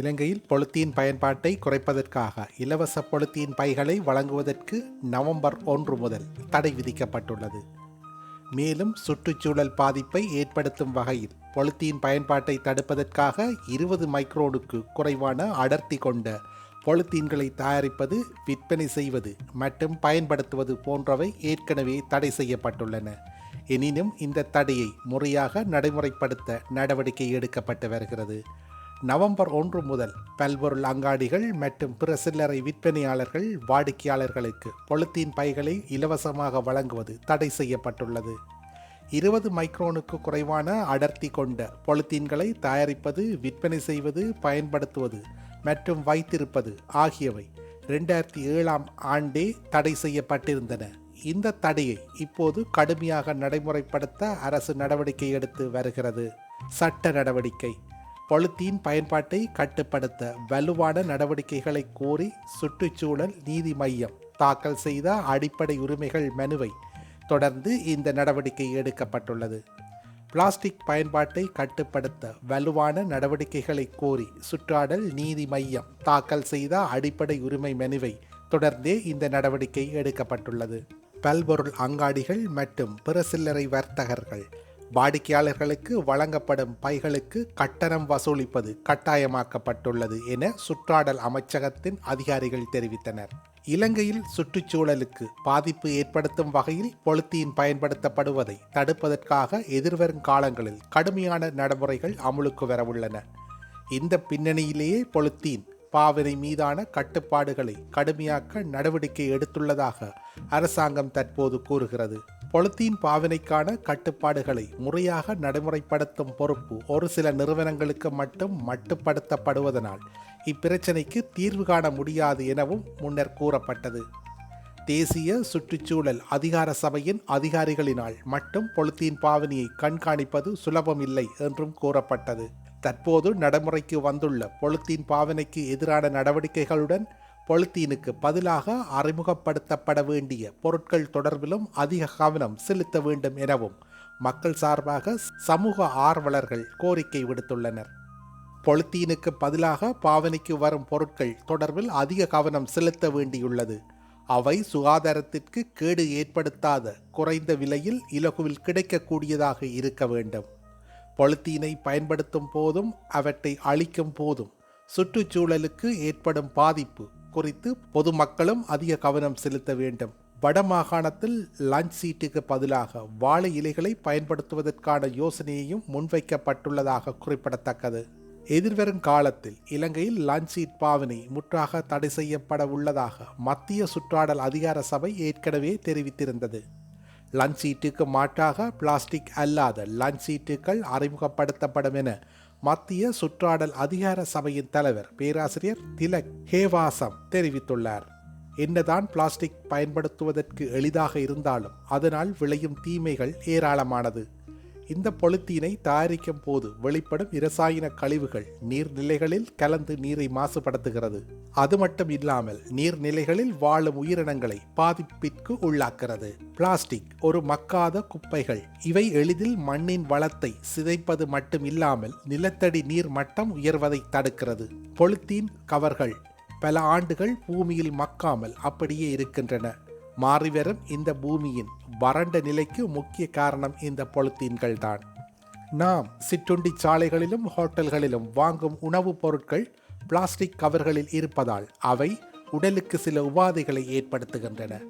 இலங்கையில் பொலித்தீன் பயன்பாட்டை குறைப்பதற்காக இலவச பொலித்தீன் பைகளை வழங்குவதற்கு நவம்பர் ஒன்று முதல் தடை விதிக்கப்பட்டுள்ளது. மேலும் சுற்றுச்சூழல் பாதிப்பை ஏற்படுத்தும் வகையில் பொலித்தீன் பயன்பாட்டை தடுப்பதற்காக இருபது மைக்ரோனுக்கு குறைவான அடர்த்தி கொண்ட பொலித்தீன்களை தயாரிப்பது விற்பனை செய்வது மற்றும் பயன்படுத்துவது போன்றவை ஏற்கனவே தடை செய்யப்பட்டுள்ளன. எனினும் இந்த தடையை முறையாக நடைமுறைப்படுத்த நடவடிக்கை எடுக்கப்பட்டு வருகிறது. நவம்பர் ஒன்று முதல் பல்பொருள் அங்காடிகள் மற்றும் பிற சில்லறை விற்பனையாளர்கள் வாடிக்கையாளர்களுக்கு பொலித்தீன் பைகளை இலவசமாக வழங்குவது தடை செய்யப்பட்டுள்ளது. இருபது மைக்ரோனுக்கு குறைவான அடர்த்தி கொண்ட பொலித்தீன்களை தயாரிப்பது விற்பனை செய்வது பயன்படுத்துவது மற்றும் வைத்திருப்பது ஆகியவை ரெண்டாயிரத்தி ஏழாம் ஆண்டே தடை செய்யப்பட்டிருந்தன. இந்த தடையை இப்போது கடுமையாக நடைமுறைப்படுத்த அரசு நடவடிக்கை எடுத்து வருகிறது. சட்ட நடவடிக்கை பொலித்தீன் பயன்பாட்டை கட்டுப்படுத்த வலுவான நடவடிக்கைகளை கோரி சுற்றுச்சூழல் நீதி மையம் தாக்கல் செய்த அடிப்படை உரிமைகள் மனுவை தொடர்ந்து இந்த நடவடிக்கை எடுக்கப்பட்டுள்ளது. பிளாஸ்டிக் பயன்பாட்டை கட்டுப்படுத்த வலுவான நடவடிக்கைகளை கோரி சுற்றாடல் நீதி மையம் தாக்கல் செய்த அடிப்படை உரிமை மனுவை தொடர்ந்தே இந்த நடவடிக்கை எடுக்கப்பட்டுள்ளது. பல்பொருள் அங்காடிகள் மற்றும் பிற சில்லறை வர்த்தகர்கள் வாடிக்கையாளர்களுக்கு வழங்கப்படும் பைகளுக்கு கட்டணம் வசூலிப்பது கட்டாயமாக்கப்பட்டுள்ளது என சுற்றாடல் அமைச்சகத்தின் அதிகாரிகள் தெரிவித்தனர். இலங்கையில் சுற்றுச்சூழலுக்கு பாதிப்பு ஏற்படுத்தும் வகையில் பொலித்தீன் பயன்படுத்தப்படுவதை தடுப்பதற்காக எதிர்வரும் காலங்களில் கடுமையான நடைமுறைகள் அமுலுக்கு வரவுள்ளன. இந்த பின்னணியிலேயே பொலித்தீன் பாவினை மீதான கட்டுப்பாடுகளை கடுமையாக்க நடவடிக்கை எடுத்துள்ளதாக அரசாங்கம் தற்போது கூறுகிறது. பொலித்தீன் பாவனைக்கான கட்டுப்பாடுகளை முறையாக நடைமுறைப்படுத்தும் பொறுப்பு ஒரு சில நிறுவனங்களுக்கு மட்டும் மட்டுப்படுத்தப்படுவதனால் இப்பிரச்சனைக்கு தீர்வு காண முடியாது எனவும் முன்னர் கூறப்பட்டது. தேசிய சுற்றுச்சூழல் அதிகார சபையின் அதிகாரிகளினால் மட்டும் பொலித்தீன் பாவனையை கண்காணிப்பது சுலபமில்லை என்றும் கூறப்பட்டது. தற்போது நடைமுறைக்கு வந்துள்ள பொலித்தீன் பாவனைக்கு எதிரான நடவடிக்கைகளுடன் பொலித்தீனுக்கு பதிலாக அறிமுகப்படுத்தப்பட வேண்டிய பொருட்கள் தொடர்பிலும் அதிக கவனம் செலுத்த வேண்டும் எனவும் மக்கள் சார்பாக சமூக ஆர்வலர்கள் கோரிக்கை விடுத்துள்ளனர். பொலித்தீனுக்கு பதிலாக பாவனைக்கு வரும் பொருட்கள் தொடர்பில் அதிக கவனம் செலுத்த வேண்டியுள்ளது. அவை சுகாதாரத்திற்கு கேடு ஏற்படுத்தாத குறைந்த விலையில் இலகுவில் கிடைக்கக்கூடியதாக இருக்க வேண்டும். பொலித்தீனை பயன்படுத்தும் போதும் அவற்றை அழிக்கும் போதும் சுற்றுச்சூழலுக்கு ஏற்படும் பாதிப்பு குறித்து பொதுமக்களும் அதிக கவனம் செலுத்த வேண்டும். வடமாகாணத்தில் லஞ்ச் சீட்டுக்கு பதிலாக வாழை இலைகளை பயன்படுத்துவதற்கான யோசனையையும் முன்வைக்கப்பட்டுள்ளதாக குறிப்பிடத்தக்கது. எதிர்வரும் காலத்தில் இலங்கையில் லஞ்ச் சீட் பாவனை முற்றாக தடை செய்யப்பட உள்ளதாக மத்திய சுற்றாடல் அதிகார சபை ஏற்கனவே தெரிவித்திருந்தது. லஞ்ச் சீட்டுக்கு மாற்றாக பிளாஸ்டிக் அல்லாத லஞ்ச் சீட்டுகள் அறிமுகப்படுத்தப்படும் என மத்திய சுற்றாடல் அதிகார சபையின் தலைவர் பேராசிரியர் திலக் ஹேவாசம் தெரிவித்துள்ளார். என்னதான் பிளாஸ்டிக் பயன்படுத்துவதற்கு எளிதாக இருந்தாலும் அதனால் விளையும் தீமைகள் ஏராளமானது. இந்த பொலித்தீனை தயாரிக்கும் போது வெளிப்படும் இரசாயன கழிவுகள் நீர்நிலைகளில் கலந்து நீரை மாசுபடுத்துகிறது. அது மட்டும் இல்லாமல் நீர்நிலைகளில் வாழும் உயிரினங்களை பாதிப்பிற்கு உள்ளாக்கிறது பிளாஸ்டிக் ஒரு மக்காத குப்பைகள் இவை எளிதில் மண்ணின் வளத்தை சிதைப்பது மட்டும் இல்லாமல் நிலத்தடி நீர் மட்டம் உயர்வதை தடுக்கிறது. பொலித்தீன் கவர்கள் பல ஆண்டுகள் பூமியில் மக்காமல் அப்படியே இருக்கின்றன. மாறிவரும் இந்த பூமியின் வறண்ட நிலைக்கு முக்கிய காரணம் இந்த பொலித்தீன்கள் தான் நாம் சிற்றுண்டி சாலைகளிலும் ஹோட்டல்களிலும் வாங்கும் உணவுப் பொருட்கள் பிளாஸ்டிக் கவர்களில் இருப்பதால் அவை உடலுக்கு சில உபாதைகளை ஏற்படுத்துகின்றன.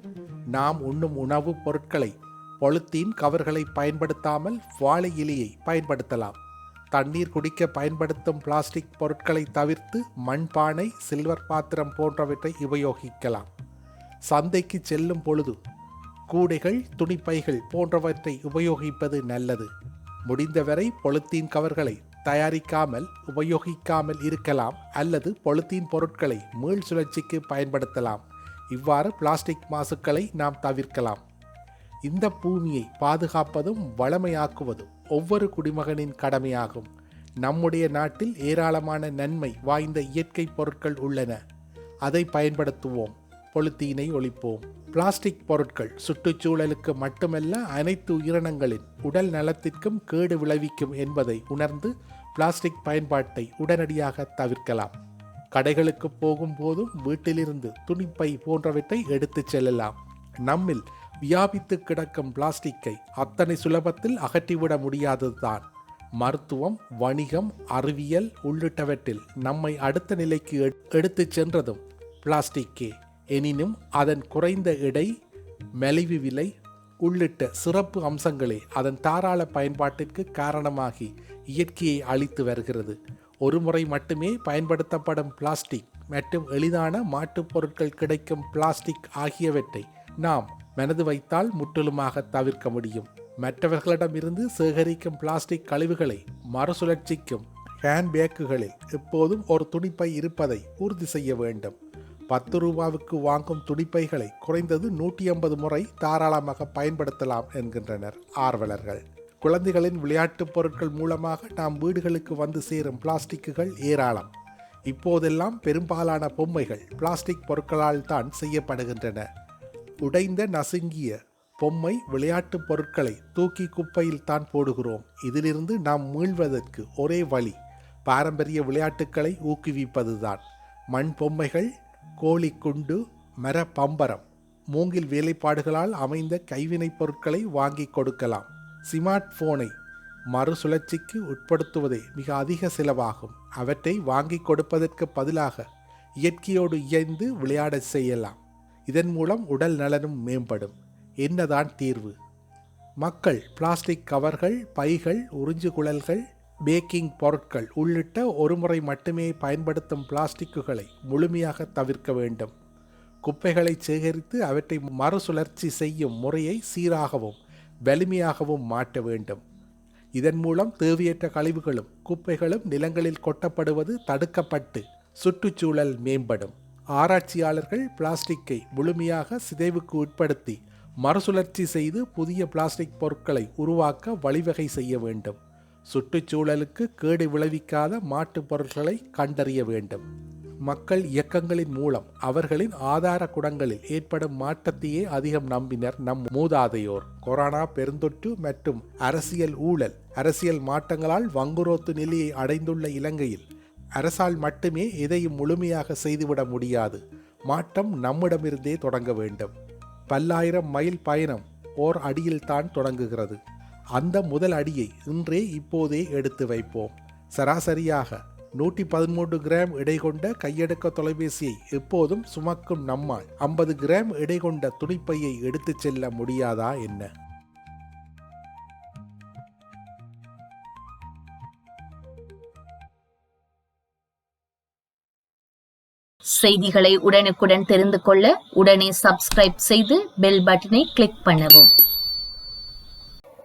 நாம் உண்ணும் உணவுப் பொருட்களை பொழுத்தீன் கவர்களை பயன்படுத்தாமல் வாழை இலையை பயன்படுத்தலாம். தண்ணீர் குடிக்க பயன்படுத்தும் பிளாஸ்டிக் பொருட்களை தவிர்த்து மண்பானை சில்வர் பாத்திரம் போன்றவற்றை உபயோகிக்கலாம். சந்தைக்கு செல்லும் பொழுது கூடைகள் துணிப்பைகள் போன்றவற்றை உபயோகிப்பது நல்லது. முடிந்தவரை பொலித்தீன் கவர்களை தயாரிக்காமல் உபயோகிக்காமல் இருக்கலாம் அல்லது பொலித்தீன் பொருட்களை மீள் சுழற்சிக்கு பயன்படுத்தலாம். இவ்வாறு பிளாஸ்டிக் மாசுக்களை நாம் தவிர்க்கலாம். இந்த பூமியை பாதுகாப்பதும் வளமையாக்குவதும் ஒவ்வொரு குடிமகனின் கடமையாகும். நம்முடைய நாட்டில் ஏராளமான நன்மை வாய்ந்த இயற்கை பொருட்கள் உள்ளன. அதை பயன்படுத்துவோம். பொலித்தீனை ஒழிப்போம். பிளாஸ்டிக் பொருட்கள் சுற்றுச்சூழலுக்கு மட்டுமல்ல அனைத்து உயிரினங்களின் உடல் நலத்திற்கும் கேடு விளைவிக்கும் என்பதை உணர்ந்து பிளாஸ்டிக் பயன்பாட்டை உடனடியாக தவிர்க்கலாம். கடைகளுக்கு போகும்போதும் வீட்டிலிருந்து துணிப்பை போன்றவற்றை எடுத்துச் செல்லலாம். நம்மில் வியாபித்து கிடக்கும் பிளாஸ்டிக்கை அத்தனை சுலபத்தில் அகற்றிவிட முடியாததுதான். மருத்துவம் வணிகம் அறிவியல் உள்ளிட்டவற்றில் நம்மை அடுத்த நிலைக்கு எடு- எடுத்துச் சென்றதும் பிளாஸ்டிக்கே. எனினும் அதன் குறைந்த எடை மலிவு விலை உள்ளிட்ட சிறப்பு அம்சங்களே அதன் தாராள பயன்பாட்டிற்கு காரணமாகி இயற்கையை அழித்து வருகிறது. ஒருமுறை மட்டுமே பயன்படுத்தப்படும் பிளாஸ்டிக் மற்றும் எளிதான மாட்டுப் பொருட்கள் கிடைக்கும் பிளாஸ்டிக் ஆகியவற்றை நாம் மனது வைத்தால் முற்றிலுமாக தவிர்க்க முடியும். மற்றவர்களிடமிருந்து சேகரிக்கும் பிளாஸ்டிக் கழிவுகளை மறுசுழற்சிக்கும் ஹேண்ட்பேக்குகளில் எப்போதும் ஒரு துணிப்பை இருப்பதை உறுதி செய்ய வேண்டும். பத்து ரூபாவுக்கு வாங்கும் துணிப்பைகளை குறைந்தது நூற்றி ஐம்பது முறை தாராளமாக பயன்படுத்தலாம் என்கின்றனர் ஆர்வலர்கள். குழந்தைகளின் விளையாட்டுப் பொருட்கள் மூலமாக நாம் வீடுகளுக்கு வந்து சேரும் பிளாஸ்டிக்குகள் ஏராளம். இப்போதெல்லாம் பெரும்பாலான பொம்மைகள் பிளாஸ்டிக் பொருட்களால் தான் செய்யப்படுகின்றன. உடைந்த நசுங்கிய பொம்மை விளையாட்டுப் பொருட்களை தூக்கி குப்பையில் தான் போடுகிறோம். இதிலிருந்து நாம் மீள்வதற்கு ஒரே வழி பாரம்பரிய விளையாட்டுக்களை ஊக்குவிப்பதுதான். மண் பொம்மைகள் கோழிக்குண்டு மர பம்பரம் மூங்கில் வேலைப்பாடுகளால் அமைந்த கைவினைப் பொருட்களை வாங்கி கொடுக்கலாம். ஸ்மார்ட் போனை மறுசுழற்சிக்கு உட்படுத்துவதே மிக அதிக செலவாகும். அவற்றை வாங்கி கொடுப்பதற்கு பதிலாக இயற்கையோடு இயைந்து விளையாடச் செய்யலாம். இதன் மூலம் உடல் நலனும் மேம்படும். என்னதான் தீர்வு? மக்கள் பிளாஸ்டிக் கவர்கள் பைகள் உறிஞ்சு குழல்கள் பேக்கிங் பொருட்கள் உள்ளிட்ட ஒருமுறை மட்டுமே பயன்படுத்தும் பிளாஸ்டிக்குகளை முழுமையாக தவிர்க்க வேண்டும். குப்பைகளை சேகரித்து அவற்றை மறுசுழற்சி செய்யும் முறையை சீராகவும் வலிமையாகவும் மாற்ற வேண்டும். இதன் மூலம் தேவையற்ற கழிவுகளும் குப்பைகளும் நிலங்களில் கொட்டப்படுவது தடுக்கப்பட்டு சுற்றுச்சூழல் மேம்படும். ஆராய்ச்சியாளர்கள் பிளாஸ்டிக்கை முழுமையாக சிதைவுக்கு உட்படுத்தி மறுசுழற்சி செய்து புதிய பிளாஸ்டிக் பொருட்களை உருவாக்க வழிவகை செய்ய வேண்டும். சுற்றுச்சூழலுக்கு கேடு விளைவிக்காத மாட்டுப் பொருட்களை கண்டறிய வேண்டும். மக்கள் இயக்கங்களின் மூலம் அவர்களின் ஆதார குடங்களில் ஏற்படும் மாற்றத்தையே அதிகம் நம்பினர் நம் மூதாதையோர். கொரோனா பெருந்தொற்று மற்றும் அரசியல் ஊழல் அரசியல் மாற்றங்களால் வங்குரோத்து நிலையை அடைந்துள்ள இலங்கையில் அரசால் மட்டுமே எதையும் முழுமையாக செய்துவிட முடியாது. மாற்றம் நம்மிடமிருந்தே தொடங்க வேண்டும். பல்லாயிரம் மைல் பயணம் ஓர் அடியில்தான் தொடங்குகிறது. அந்த முதல் அடியை இன்றே இப்போதே எடுத்து வைப்போம். சராசரியாக நூற்றி பதிமூன்று கிராம் எடை கொண்ட கையடக்க தொலைபேசியை எப்போதும் சுமக்கும் நம்மால் ஐம்பது கிராம் எடை கொண்ட துணிப்பையை எடுத்துச் செல்ல முடியாதா என்ன? செய்திகளை உடனுக்குடன் தெரிந்து கொள்ள உடனே சப்ஸ்கிரைப் செய்து பெல் பட்டனை கிளிக் பண்ணவும்.